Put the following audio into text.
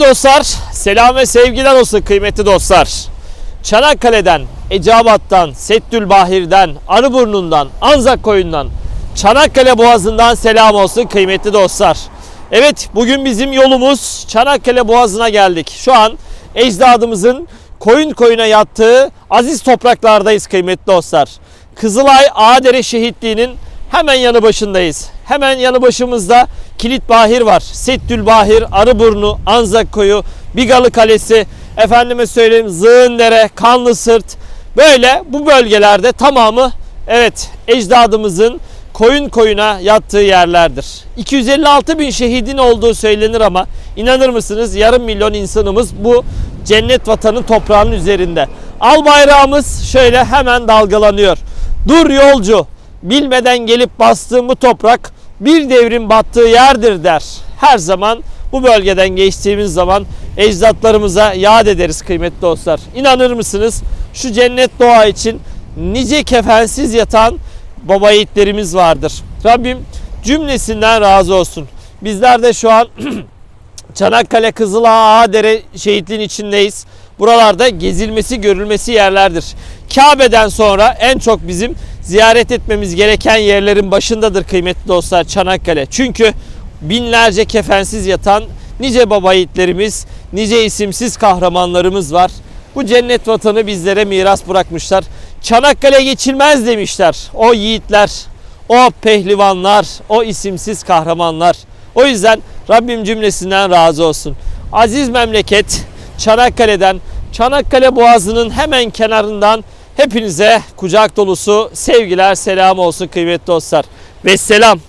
Dostlar, selam ve sevgiler olsun kıymetli dostlar. Çanakkale'den, Eceabat'tan, Settülbahir'den, Arıburnu'ndan, Anzak Koyun'dan, Çanakkale Boğazı'ndan selam olsun kıymetli dostlar. Evet, bugün bizim yolumuz Çanakkale Boğazı'na geldik. Şu an ecdadımızın koyun koyuna yattığı aziz topraklardayız kıymetli dostlar. Kızılay Ağdere Şehitliği'nin hemen yanı başındayız. Hemen yanı başımızda Kilit Bahir var. Settül Bahir, Arıburnu, Anzak Koyu, Bigalı Kalesi, efendime söyleyeyim Zığındere, Kanlı Sırt. Böyle bu bölgelerde tamamı evet ecdadımızın koyun koyuna yattığı yerlerdir. 256 bin şehidin olduğu söylenir ama inanır mısınız yarım milyon insanımız bu cennet vatanın toprağının üzerinde. Al bayrağımız şöyle hemen dalgalanıyor. Dur yolcu bilmeden gelip bastığım bu toprak bir devrin battığı yerdir der. Her zaman bu bölgeden geçtiğimiz zaman ecdatlarımıza yad ederiz kıymetli dostlar. İnanır mısınız şu cennet doğa için nice kefensiz yatan baba yiğitlerimiz vardır. Rabbim cümlesinden razı olsun. Bizler de şu an Çanakkale Kızılağ Ağdere şehitliğin içindeyiz. Buralarda gezilmesi, görülmesi yerlerdir. Kabe'den sonra en çok bizim ziyaret etmemiz gereken yerlerin başındadır kıymetli dostlar Çanakkale. Çünkü binlerce kefensiz yatan nice baba yiğitlerimiz, nice isimsiz kahramanlarımız var. Bu cennet vatanı bizlere miras bırakmışlar. Çanakkale geçilmez demişler. O yiğitler, o pehlivanlar, o isimsiz kahramanlar. O yüzden Rabbim cümlesinden razı olsun. Aziz memleket Çanakkale'den, Çanakkale Boğazı'nın hemen kenarından hepinize kucak dolusu sevgiler, selam olsun kıymetli dostlar. Ve selam.